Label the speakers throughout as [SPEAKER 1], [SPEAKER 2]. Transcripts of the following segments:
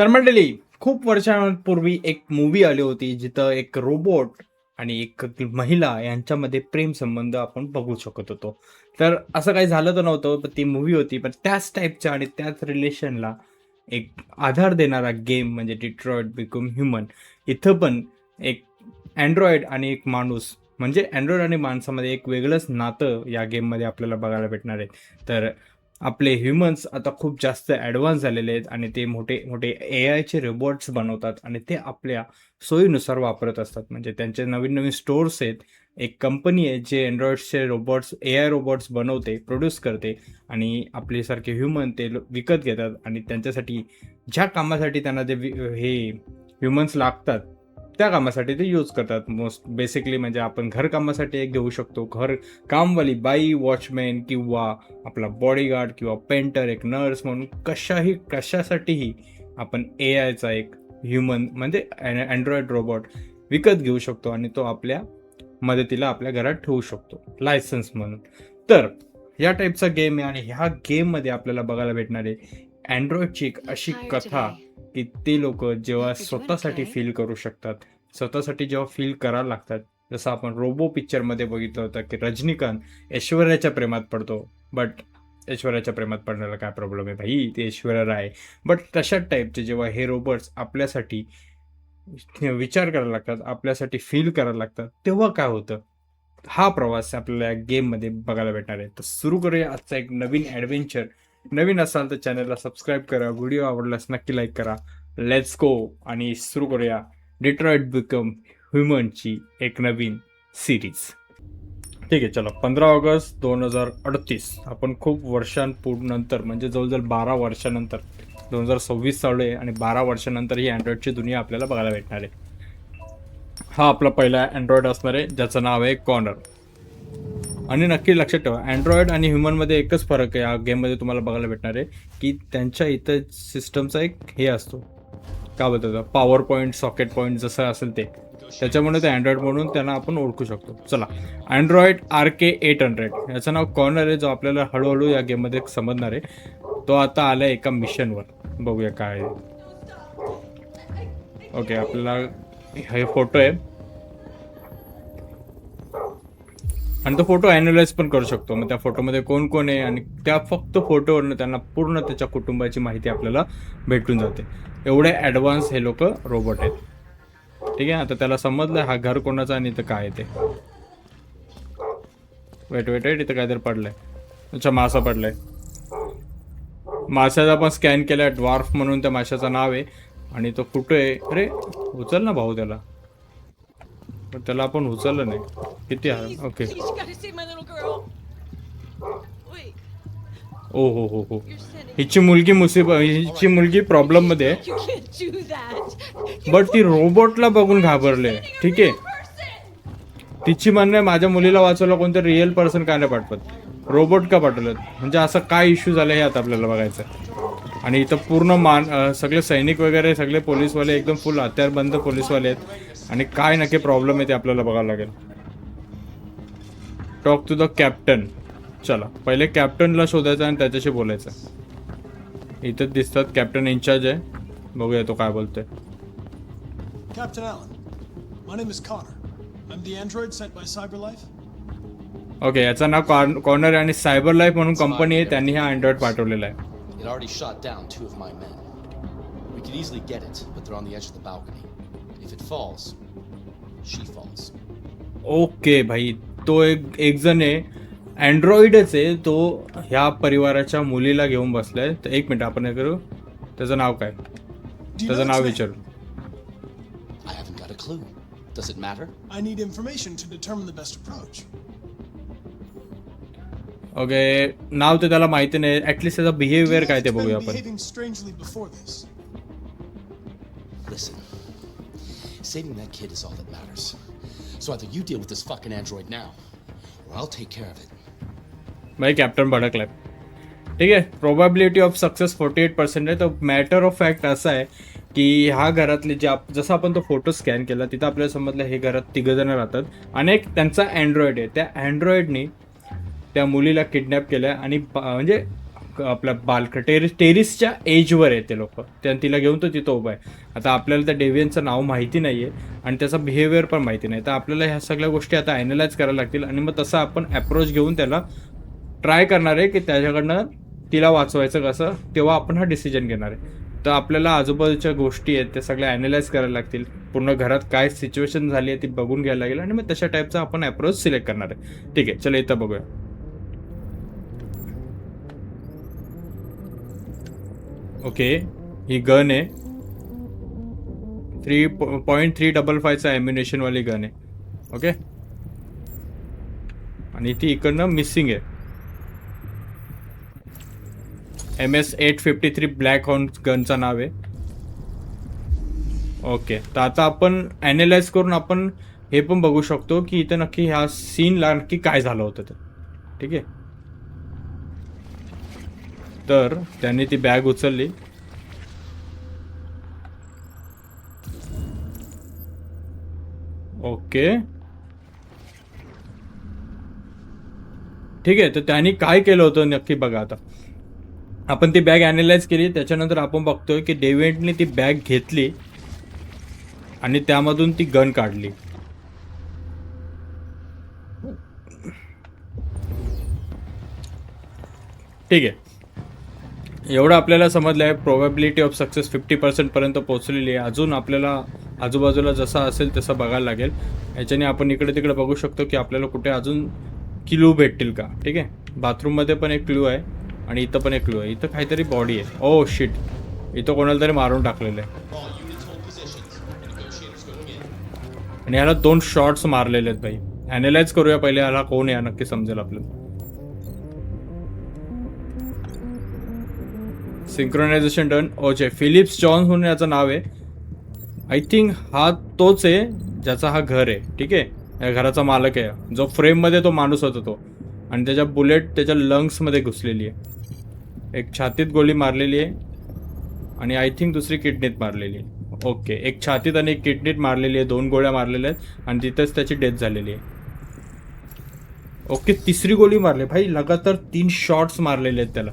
[SPEAKER 1] तर मंडळी खूप वर्षांपूर्वी एक मूवी आली होती जिथं एक रोबोट आणि एक महिला यांच्यामध्ये प्रेम संबंध आपण बघू शकत होतो. तर असं काही झालं तर नव्हतं पण ती मूवी होती. पण त्याच टाईपच्या आणि त्याच रिलेशनला एक आधार देणारा गेम म्हणजे डिट्रॉइड बिकम ह्युमन इथं पण एक अँड्रॉइड आणि एक माणूस म्हणजे अँड्रॉइड आणि माणसामध्ये एक वेगळंच नातं या गेममध्ये आपल्याला बघायला भेटणार आहे. तर आपले ह्युमन्स आता खूप जास्त ॲडव्हान्स झालेले आहेत आणि ते मोठे मोठे ए आयचे रोबोट्स बनवतात आणि ते आपल्या सोयीनुसार वापरत असतात. म्हणजे त्यांचे नवीन नवीन स्टोर्स आहेत. एक कंपनी आहे जे अँड्रॉइडचे रोबोट्स ए आय रोबोट्स बनवते प्रोड्यूस करते आणि आपल्यासारखे ह्युमन ते विकत घेतात आणि त्यांच्यासाठी ज्या कामासाठी त्यांना ते हे ह्युमन्स लागतात त्या कामासाठी ते यूज करतात. मोस्ट बेसिकली म्हणजे आपण घरकामासाठी एक घेऊ शकतो. घर कामवाली बाई वॉचमॅन किंवा आपला बॉडीगार्ड किंवा पेंटर एक नर्स म्हणून कशाही कशासाठीही आपण ए आयचा एक ह्युमन म्हणजे अँड्रॉइड रोबोट विकत घेऊ शकतो आणि तो आपल्या मदतीला आपल्या घरात ठेवू शकतो. लायसन्स म्हणून. तर या टाईपचा गेम आहे आणि ह्या गेममध्ये आपल्याला बघायला भेटणार आहे अँड्रॉइडची एक अशी कथा की ते लोक जेव्हा स्वतःसाठी फील करू शकतात. स्वतःसाठी जेव्हा फील करायला लागतात जसं आपण रोबो पिक्चरमध्ये बघितलं होतं की रजनीकांत ऐश्वर्याच्या प्रेमात पडतो बट ऐश्वर्याच्या प्रेमात पडण्याला काय प्रॉब्लेम आहे भाई? ते ऐश्वर्या आहे बट तशा टाईपचे जेव्हा हे रोबोट्स आपल्यासाठी विचार करायला लागतात आपल्यासाठी फील करायला लागतात तेव्हा काय होतं? हा प्रवास आपल्याला या गेममध्ये बघायला भेटणार आहे. तर सुरू करूया आजचा एक नवीन ॲडव्हेंचर नवीन असाल तर चॅनलला सबस्क्राईब करा व्हिडिओ आवडल्यास नक्की लाईक करा. लेट्स गो आणि सुरू करूया डिट्रॉइट बिकम ह्युमनची एक नवीन सिरीज ठीक आहे चला. पंधरा ऑगस्ट दोन हजार अडतीस. आपण खूप वर्षांपूर्नंतर म्हणजे जवळजवळ बारा वर्षानंतर दोन हजार सव्वीस चालू आहे आणि बारा वर्षानंतर ही अँड्रॉइडची दुनिया आपल्याला बघायला भेटणार आहे. हा आपला पहिला अँड्रॉइड असणार आहे ज्याचं नाव आहे कॉर्नर आणि नक्की लक्षात ठेवा अँड्रॉइड आणि ह्युमनमध्ये एकच फरक आहे या गेममध्ये तुम्हाला बघायला भेटणार आहे की त्यांच्या इथं सिस्टमचा एक हे असतो. काय बोलतात पॉवर पॉईंट सॉकेट पॉईंट जसं असेल ते. त्याच्यामुळे ते अँड्रॉइड म्हणून त्यांना आपण ओळखू शकतो. चला. Android R K eight hundred याचं नाव कॉर्नर आहे जो आपल्याला हळूहळू या गेममध्ये समजणार आहे? तो आता आला एका मिशनवर बघूया काय आहे. ओके आपल्याला हे फोटो आहे. आणि तो फोटो अॅन्युलाइज पण करू शकतो. मग त्या फोटोमध्ये कोण कोण आहे आणि त्या फक्त फोटोवरनं त्यांना पूर्ण त्याच्या कुटुंबाची माहिती आपल्याला भेटून जाते. एवढे ॲडव्हान्स हे लोक रोबोट आहेत ठीक आहे आता त्याला समजलं हा घर कोणाचा आणि इथं काय आहे ते वेट वेट वेट इथं काहीतरी पडलंय अच्छा मासा पडलाय माशाचा पण स्कॅन केला ड्वार्फ म्हणून त्या माशाचं नाव आहे आणि तो कुठं आहे अरे उचल ना भाऊ त्याला पण त्याला आपण उचललं नाही किती आहे ओके ओ हो हो हो.
[SPEAKER 2] sending.
[SPEAKER 1] हिची मुलगी मुसीब हिची मुलगी
[SPEAKER 2] प्रॉब्लेममध्ये
[SPEAKER 1] बट ती रोबोटला बघून घाबरले. ठीक आहे. तिची म्हणणं माझ्या मुलीला वाचवलं कोणतं रिअल पर्सन काय नाही पाठवत? रोबोट का पाठवलं? म्हणजे असं काय इश्यू झालं हे आता आपल्याला बघायचं. आणि इथं पूर्ण मान सगळे सैनिक वगैरे सगळे पोलीसवाले एकदम फुल हत्यारबंद पोलीसवाले आहेत. आणि काय नक्की प्रॉब्लेम आहे ते आपल्याला बघावं लागेल. टॉक टू द कॅप्टन चला पहिले कॅप्टनला शोधायचं आणि त्याच्याशी बोलायचं. इथं दिसतात कॅप्टन इन्चार्ज आहे. बघूया तो काय बोलतोय.
[SPEAKER 3] Captain Allen my name is Connor I am the android life
[SPEAKER 1] okay याचं नाव कॉर्नर आणि सायबर लाईफ म्हणून कंपनी आहे त्यांनी हा अँड्रॉइड पाठवलेला आहे.
[SPEAKER 4] It already shot down two of my men we can easily get it it falls she falls
[SPEAKER 1] okay भाई तो एक एक जण आहे. अँड्रॉइडच आहे तो ह्या परिवाराच्या मुलीला घेऊन बसलाय तर एक मिनिट आपण हे करू त्याचं नाव काय त्याचं नाव? विचारू
[SPEAKER 4] I haven't got a clue. Does it matter?
[SPEAKER 3] I need information to determine the best approach.
[SPEAKER 1] Okay नाव तर त्याला माहिती नाही ऍटलिस्ट त्याचा बिहेवियर काय ते बघूया आपण
[SPEAKER 3] behaving strangely before this.
[SPEAKER 4] Listen. Saving that kid is all that matters. So either you deal with this fucking android now, or I'll take care of it.
[SPEAKER 1] भाई कॅप्टन भडकलाय ठीक आहे probability of success forty eight percent आहे तर matter of fact असं आहे की ह्या घरातले जे आप जसं आपण तो फोटो स्कॅन केला तिथं आपल्याला समजलं हे घरात तिघंजणं राहतात. आणि एक त्यांचा अँड्रॉइड आहे. त्या अँड्रॉइडनी त्या मुलीला किडनॅप केलं आणि म्हणजे आपल्या बालक टेरिस टेरिसच्या एजवर आहे ते लोक. त्या तिला घेऊन तो तिथं उभा आहे. आता आपल्याला त्या डेव्हियनचं नाव माहिती नाही आहे आणि त्याचा बिहेवियर पण माहिती नाही. तर आपल्याला ह्या सगळ्या गोष्टी आता ॲनलाईज करायला लागतील आणि मग तसं आपण अप्रोच घेऊन त्याला ट्राय करणार आहे की त्याच्याकडनं तिला वाचवायचं कसं तेव्हा आपण हा डिसिजन घेणार आहे. तर आपल्याला आजूबाजूच्या गोष्टी आहेत त्या सगळ्या ॲनालाइज करायला लागतील. पूर्ण घरात काय सिच्युएशन झाली आहे ती बघून घ्यायला लागेल आणि मग तशा टाईपचा आपण अप्रोच सिलेक्ट करणार आहे. ठीक आहे चला इथं बघूया. ओके ही गन आहे. थ्री पॉईंट थ्री डबल फायचा ॲम्युनेशनवाली गन आहे. ओके आणि ती इकडनं मिसिंग आहे. M S eight fifty three black horn गनचं नाव आहे. ओके तर आता आपण ॲनालाइज करून आपण हे पण बघू शकतो की इथं नक्की ह्या सीनला नक्की काय झालं होतं ते. ठीक आहे? तर त्यांनी ती बॅग उचलली. ओके. ठीक आहे तर त्यांनी काय केलं होतं नक्की बघा आता. आपण ती बॅग ॲनालाइज केली. त्याच्यानंतर आपण बघतोय की डेव्हिडने ती बॅग घेतली आणि त्यामधून ती गन काढली. ठीक आहे. एवढं आपल्याला समजलं आहे. प्रोबॅबिलिटी ऑफ सक्सेस फिफ्टी पर्सेंटपर्यंत पोहोचलेली आहे. अजून आपल्याला आजूबाजूला जसा असेल तसं बघायला लागेल. याच्याने आपण इकडे तिकडे बघू शकतो की आपल्याला कुठे अजून क्लू भेटतील का? ठीक आहे? बाथरूममध्ये पण एक क्लू आहे. आणि इथं पण एक क्लू आहे इथं काहीतरी बॉडी आहे. Oh, ओ शिट इथं कोणाला तरी मारून टाकलेलं आहे. आणि ह्याला दोन शॉट्स मारलेले आहेत भाई. ॲनालाइज करूया पहिले ह्याला कोण आहे नक्की समजेल आपल्याला. सिंक्रोनायझेशन डन ओचे फिलिप्स जॉन्स म्हणून याचं नाव आहे. आय थिंक हा तोच आहे ज्याचा हा घर आहे. ठीक आहे? या घराचा मालक आहे. जो फ्रेममध्ये तो माणूस होता तो. आणि त्याच्या बुलेट त्याच्या लंग्समध्ये घुसलेली आहे. एक छातीत गोळी मारलेली आहे आणि आय थिंक दुसरी किडनीत मारलेली आहे. ओके एक छातीत आणि एक किडनीत मारलेली आहे. दोन गोळ्या मारलेल्या आहेत आणि तिथंच त्याची डेथ झालेली आहे. ओके तिसरी गोळी मारली. भाई लगातार तीन शॉट्स मारलेले आहेत त्याला.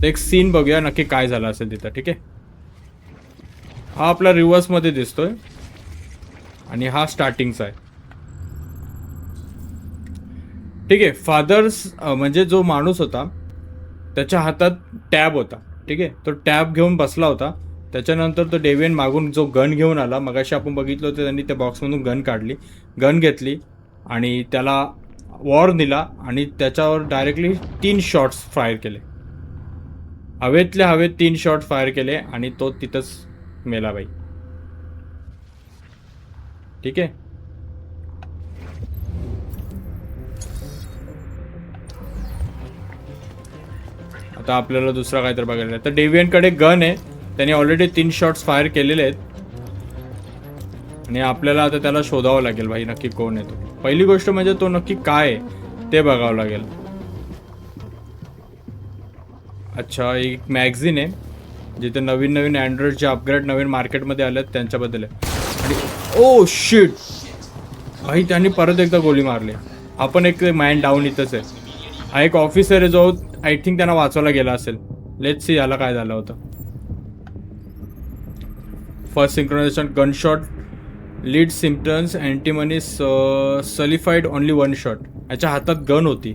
[SPEAKER 1] तर एक सीन बघूया नक्की काय झालं असेल तिथं ठीक आहे? हा आपला रिव्हर्समध्ये दिसतोय. आणि हा स्टार्टिंगचा आहे. ठीक आहे फादर्स म्हणजे जो माणूस होता त्याच्या हातात टॅब होता ठीक आहे? तो टॅब घेऊन बसला होता. त्याच्यानंतर तो डेवियन मागून जो गन घेऊन आला मगाशी आपण बघितलं होतं त्यांनी त्या बॉक्समधून गन काढली. गन घेतली आणि त्याला वॉर दिला आणि त्याच्यावर डायरेक्टली तीन शॉट्स फायर केले. हवेतल्या हवेत तीन शॉट फायर केले आणि तो तिथंच मेला बाई. ठीक आहे? आता आपल्याला दुसरा काहीतरी बघायला आहे. तर डेव्हियनकडे गन आहे. त्याने ऑलरेडी तीन शॉट्स फायर केलेले आहेत. आणि आपल्याला आता त्याला शोधावं लागेल भाई नक्की कोण आहे तो. पहिली गोष्ट म्हणजे तो नक्की काय आहे ते बघावं लागेल. अच्छा एक मॅगझिन आहे. जिथे नवीन नवीन अँड्रॉइडचे अपग्रेड नवीन मार्केटमध्ये आले आहेत त्यांच्याबद्दल आहे. आणि oh, ओ शिट भाई त्यांनी परत एकदा गोळी मारली. आपण एक मॅन डाऊन इथंच आहे. हा एक ऑफिसर आहे जो आय थिंक त्यांना वाचवायला गेला असेल. लेट सी याला काय झालं होतं. First synchronization gunshot lead symptoms antimony sulphide only one shot याच्या हातात गन होती.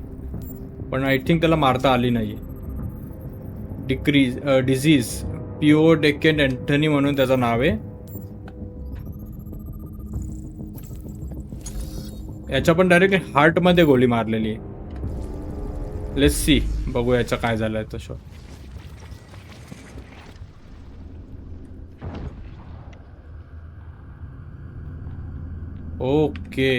[SPEAKER 1] पण आय थिंक त्याला मारता आली नाही डिक्रीज डिझीज पिओ डेकेन अँथनी म्हणून त्याचं नाव आहे. याच्या पण डायरेक्ट हार्टमध्ये गोळी मारलेली आहे. लेट्स सी बघू याचं काय झालंय तसं. ओके.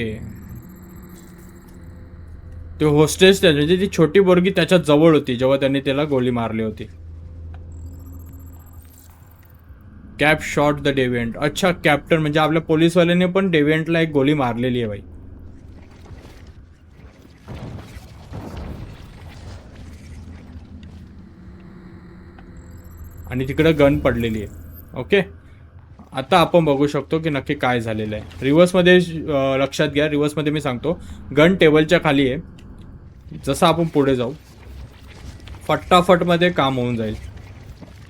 [SPEAKER 1] ते होस्टेस त्या म्हणजे ती छोटी बोरगी त्याच्याजवळ होती जेव्हा त्यांनी त्याला गोळी मारली होती. कॅप शॉट द डेव्हिएंट अच्छा कॅप्टन म्हणजे आपल्या पोलीसवाल्याने पण डेव्हिएंटला एक गोळी मारलेली आहे बाई. आणि तिकडं गन पडलेली आहे. ओके आता आपण बघू शकतो की नक्की काय झालेलं आहे. रिव्हर्समध्ये लक्षात घ्या. रिव्हर्समध्ये मी सांगतो. गन टेबलच्या खाली आहे. जसं आपण पुढे जाऊ. फटाफटमध्ये काम होऊन जाईल.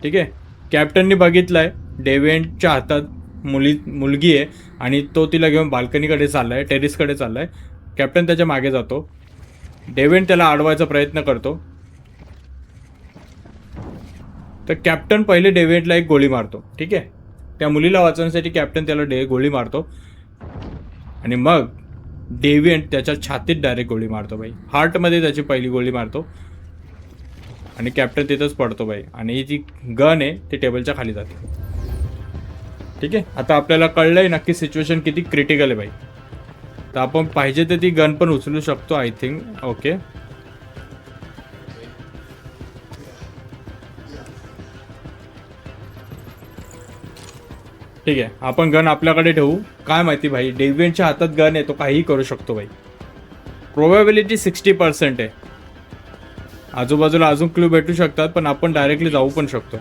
[SPEAKER 1] ठीक आहे? कॅप्टननी बघितलं आहे डेव्हेंटच्या हातात मुली मुलगी आहे आणि तो तिला घेऊन बाल्कनीकडे चालला आहे टेरिसकडे आहे कॅप्टन त्याच्यामागे जातो. डेव्हेंट त्याला अडवायचा प्रयत्न करतो. तर कॅप्टन पहिले डेव्हिडला एक गोळी मारतो. ठीक आहे? त्या मुलीला वाचवण्यासाठी कॅप्टन त्याला डे गोळी मारतो. आणि मग डेव्हिड त्याच्या छातीत डायरेक्ट गोळी मारतो बाई हार्टमध्ये त्याची पहिली गोळी मारतो. आणि कॅप्टन तिथंच पडतो बाई आणि जी गन आहे ती टेबलच्या खाली जाते. ठीक आहे? आता आपल्याला कळलंय नक्की सिच्युएशन किती क्रिटिकल आहे बाई तर आपण पाहिजे तर ती गन पण उचलू शकतो आय थिंक ओके ठीक आहे आपण गन आपल्याकडे ठेवू. काय माहिती भाई डेव्हिडच्या हातात गन आहे तो काहीही करू शकतो भाई. प्रोबॅबिलिटी सिक्स्टी पर्सेंट आहे. आजूबाजूला अजून क्लू भेटू शकतात पण आपण डायरेक्टली जाऊ पण शकतो.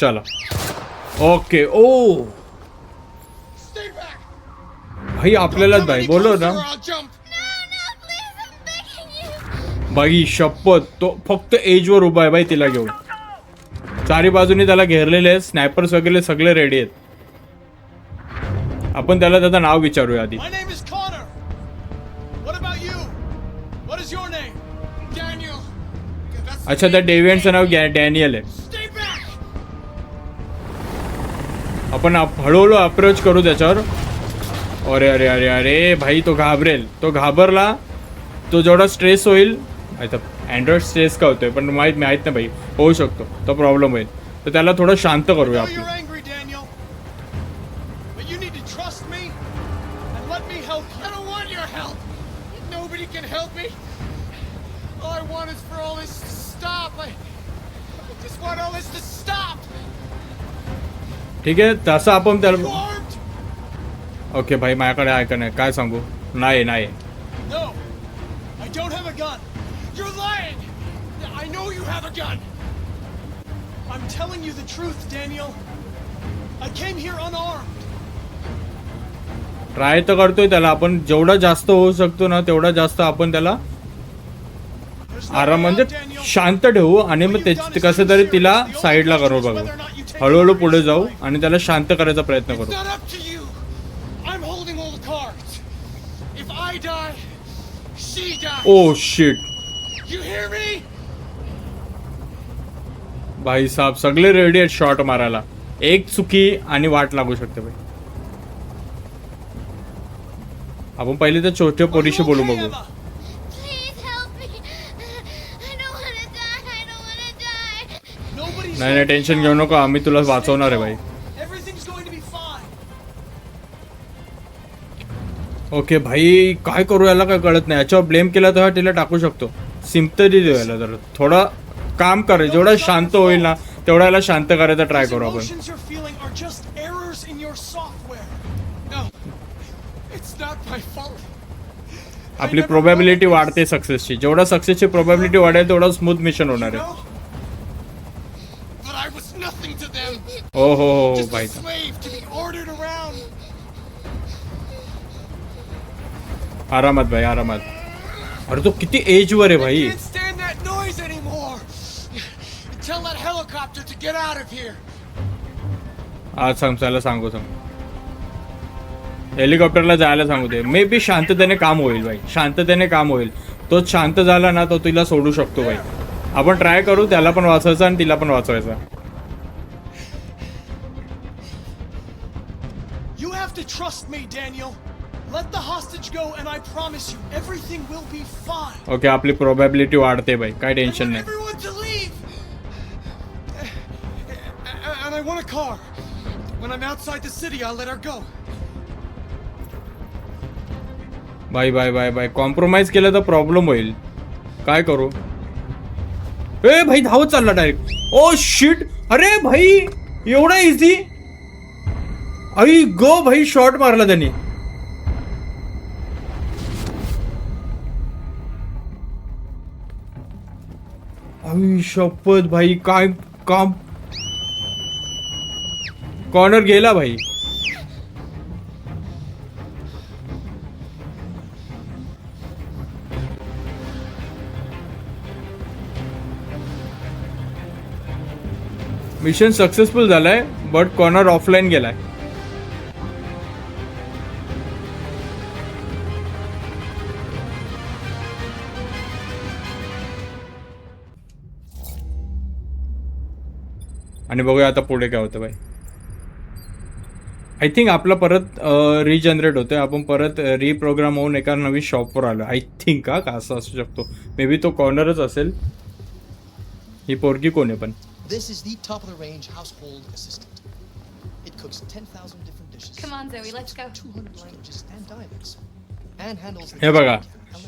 [SPEAKER 1] चला. Okay oh! भाई आपल्यालाच भाई बोलो ना. बाई शपथ तो फक्त एजवर उभा आहे बाई तिला घेऊन. चारी बाजूनी त्याला घेरलेले आहेत. स्नॅपर्स वगैरे सगळे रेडी आहेत. आपण त्याला त्याचं नाव विचारूया आधी. अच्छा त्या डेव्हिडचं नाव डॅनियल आहे! आपण आप- हळूहळू अप्रोच करू त्याच्यावर. अरे अरे अरे अरे भाई तो घाबरेल. तो घाबरला. तो जेवढा स्ट्रेस होईल. अँड्रॉइड स्ट्रेस का होतोय? पण माहीत माहीत नाही भाई होऊ शकतो. तो प्रॉब्लेम होईल तर त्याला थोडं शांत करूया आपण. ठीक आहे? तसं आपण
[SPEAKER 3] त्या
[SPEAKER 1] ओके भाई माझ्याकडे ऐका नाही काय सांगू? नाही नाही.
[SPEAKER 5] You're lying! I know you have a gun!
[SPEAKER 3] I'm telling you the truth, Daniel. I came here unarmed.
[SPEAKER 1] Try तर करतोय त्याला आपण जेवढा जास्त होऊ शकतो ना तेवढा जास्त आपण त्याला आराम म्हणजे. शांत ठेवू आणि मग ते ते कसं तरी तिला साईडला करू बघू हळूहळू पुढे जाऊ आणि त्याला शांत करायचा प्रयत्न करू
[SPEAKER 5] not up to you! I'm holding all the cards! If I die, she dies!
[SPEAKER 1] Oh shit? भाई साहेब सगळे रेडी आहेत शॉट मारायला. एक चुकी आणि वाट लागू शकते भाई. आपण पहिले छोट्या
[SPEAKER 3] Are
[SPEAKER 1] पोरीशी बोलू बघू. नाही नाही टेन्शन घेऊ नको आम्ही तुला वाचवणार आहे भाई. ओके भाई काय करू याला काय कळत नाही. याच्यावर ब्लेम केला तर तिला टाकू शकतो. सिम्पथरी द्यायला जर. थोडं काम करे जेवढा शांत होईल ना तेवढ्या याला शांत करायचा ट्राय करू आपण. आपली प्रोबॅबिलिटी वाढते सक्सेसची जेवढा सक्सेसची प्रोबॅबिलिटी वाढेल तेवढा स्मूथ मिशन होणार आहे. हो हो हो हो आरामात भाई आरामात. अरे तो किती एज वर आहे भाई. आज सांग त्याला सांगू सांग. हेलिकॉप्टरला जायला सांगू दे. मे बी शांततेने काम होईल भाई. शांततेने काम होईल. तो शांत झाला ना तो तिला सोडू शकतो भाई. आपण ट्राय करू त्याला पण वाचवायचं आणि तिला पण वाचवायचं.
[SPEAKER 3] You have to trust me, Daniel.
[SPEAKER 1] Okay आपली प्रोबॅबिलिटी वाढते भाई काय
[SPEAKER 5] I
[SPEAKER 1] टेन्शन नाही.
[SPEAKER 5] everyone to leave. And I want a car. When I'm outside the city, I'll let her go.
[SPEAKER 1] Bye bye bye bye compromise केलं तर problem होईल. काय करू? ए भाई धावत चालला डायरेक्ट ओ शिट अरे भाई एवढा इझी आई गो भाई शॉट मारला त्यांनी. आई शपथ भाई काय काम? कॉर्नर गेला भाई. मिशन सक्सेसफुल झालाय बट कॉर्नर ऑफलाईन गेलाय. आणि बघूया आता पुढे काय होतं बाई. आय थिंक आपलं परत रिजनरेट होतोय. आपण परत रिप्रोग्राम होऊन एका नवीन शॉपवर आलो आय थिंक हा का असं असू शकतो. मे बी तो कॉर्नरच असेल. ही पोरगी कोण आहे पण?
[SPEAKER 4] This is the top of the range household assistant. It cooks 10,000 different dishes.
[SPEAKER 2] Come on, Zoe, let's go.
[SPEAKER 4] 200 languages and dialects. And handles the
[SPEAKER 1] हे बघा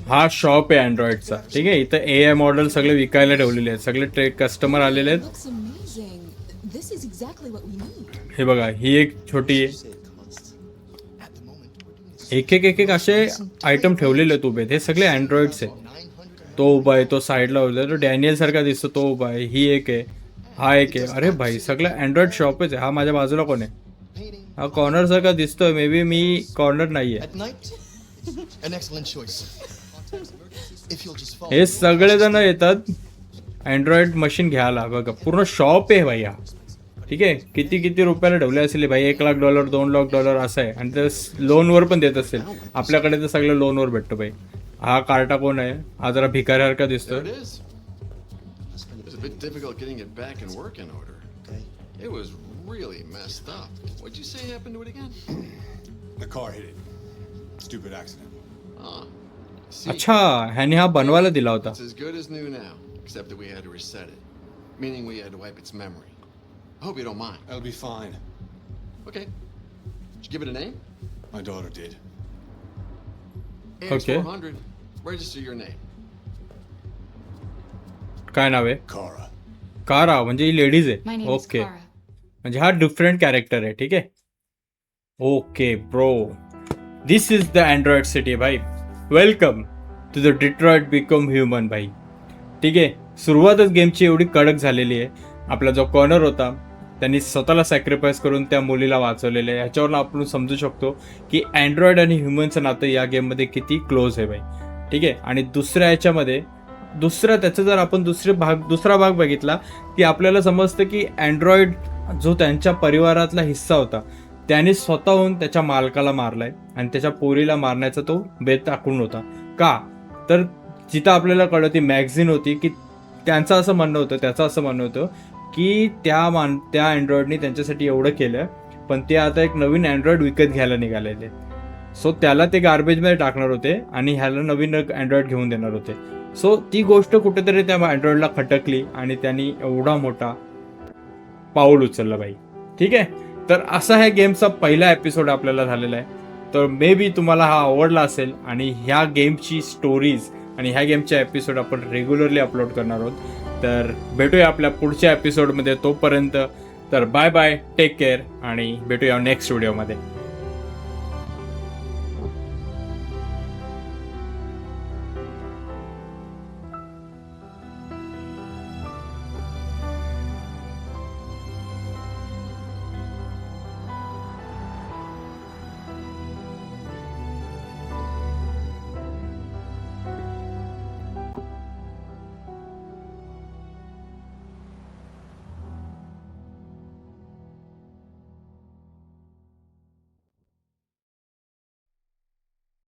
[SPEAKER 1] हा शॉप आहे अँड्रॉइडचा ठीक आहे? इथं ए आय मॉडेल सगळे विकायला ठेवलेले आहेत. सगळे ट्रे कस्टमर आलेले आहेत.
[SPEAKER 6] Looks amazing. This is exactly what we need.
[SPEAKER 1] हे बघा ही एक छोटी आहे. एक एक एक एक असे आयटम ठेवलेले आहेत उभे. हे सगळे अँड्रॉइड्स आहेत.
[SPEAKER 4] 900
[SPEAKER 1] तो उभा आहे तो साईडला उभा आहे तो डॅनियल सारखा दिसतो तो उभा आहे ही एक आहे हा एक आहे. अरे भाई सगळं अँड्रॉइड शॉपच आहे. हा माझ्या बाजूला कोण आहे. हा कॉर्नर सारखा दिसतोय. मे बी मी कॉर्नर
[SPEAKER 4] just follow
[SPEAKER 1] हे सगळे जण येतात अँड्रॉइड मशीन घ्यायला. बघा पूर्ण शॉप आहे भाई हा. ठीक आहे किती किती रुपयाला ठेवले असेल भाई एक लाख डॉलर दोन लाख डॉलर असं आहे आणि ते लोनवर पण देत असेल आपल्याकडे तर सगळं लोनवर भेटतो भाई हा कार्टा कोण आहे हा जरा भिकाऱ्यासारखा.
[SPEAKER 4] Okay.
[SPEAKER 7] It was really messed up. What'd you say happened to it again?
[SPEAKER 8] The car hit it. Stupid accident.
[SPEAKER 7] Ah. See,
[SPEAKER 1] अच्छा ह्याने हा बनवायला दिला होता
[SPEAKER 7] it's as good as new now, except that we had to reset it. Meaning we had to wipe its memory. I hope you don't mind.
[SPEAKER 8] That'll be fine.
[SPEAKER 7] Okay. Did you give it a name?
[SPEAKER 8] My daughter did.
[SPEAKER 7] AX400.
[SPEAKER 1] Okay.
[SPEAKER 7] Register your name.
[SPEAKER 1] काय नाव आहे
[SPEAKER 8] Kara.
[SPEAKER 1] Kara म्हणजे ही ladies
[SPEAKER 2] My
[SPEAKER 1] आहे
[SPEAKER 2] name is
[SPEAKER 1] okay
[SPEAKER 2] Clara.
[SPEAKER 1] म्हणजे हा different character आहे ठीक आहे okay bro this is the android city भाई welcome to the Detroit become human भाई ठीक आहे सुरुवातच गेमची एवढी कडक झालेली आहे आपला जो कॉर्नर होता त्यांनी स्वतःला सॅक्रिफाईस करून त्या मुलीला वाचवलेलं आहे. ह्याच्यावरून आपण समजू शकतो की अँड्रॉइड आणि ह्युमनचं नातं या गेममध्ये किती क्लोज आहे भाई ठीक आहे? आणि दुसऱ्या ह्याच्यामध्ये दुसरा त्याचा जर आपण दुसरे भाग दुसरा भाग बघितला की आपल्याला समजतं की अँड्रॉइड जो त्यांच्या परिवारातला हिस्सा होता त्याने स्वतःहून त्याच्या मालकाला मारलाय आणि त्याच्या पोरीला मारण्याचा तो बेत टाकून होता. का? तर जिथं आपल्याला कळलं ती मॅगझिन होती की त्यांचं असं म्हणणं होतं त्याचं असं म्हणणं होतं की त्या मान त्या अँड्रॉइडने त्यांच्यासाठी एवढं केलं पण ते आता एक नवीन अँड्रॉइड विकत घ्यायला निघालेले. सो त्याला ते गार्बेजमध्ये टाकणार होते आणि ह्याला नवीन अँड्रॉइड घेऊन देणार होते. सो ती गोष्ट कुठेतरी त्या अँड्रॉइडला खटकली आणि त्यांनी एवढा मोठा पाऊल उचललं बाई. ठीक आहे? तर असा ह्या गेमचा पहिला एपिसोड आपल्याला झालेला आहे. तर मे बी तुम्हाला हा आवडला असेल आणि ह्या गेमची स्टोरीज आणि ह्या गेमचे एपिसोड आपण रेग्युलरली अपलोड करणार आहोत. तर भेटूया आपल्या पुढच्या एपिसोडमध्ये तोपर्यंत. तर बाय बाय टेक केअर आणि भेटूया नेक्स्ट व्हिडिओमध्ये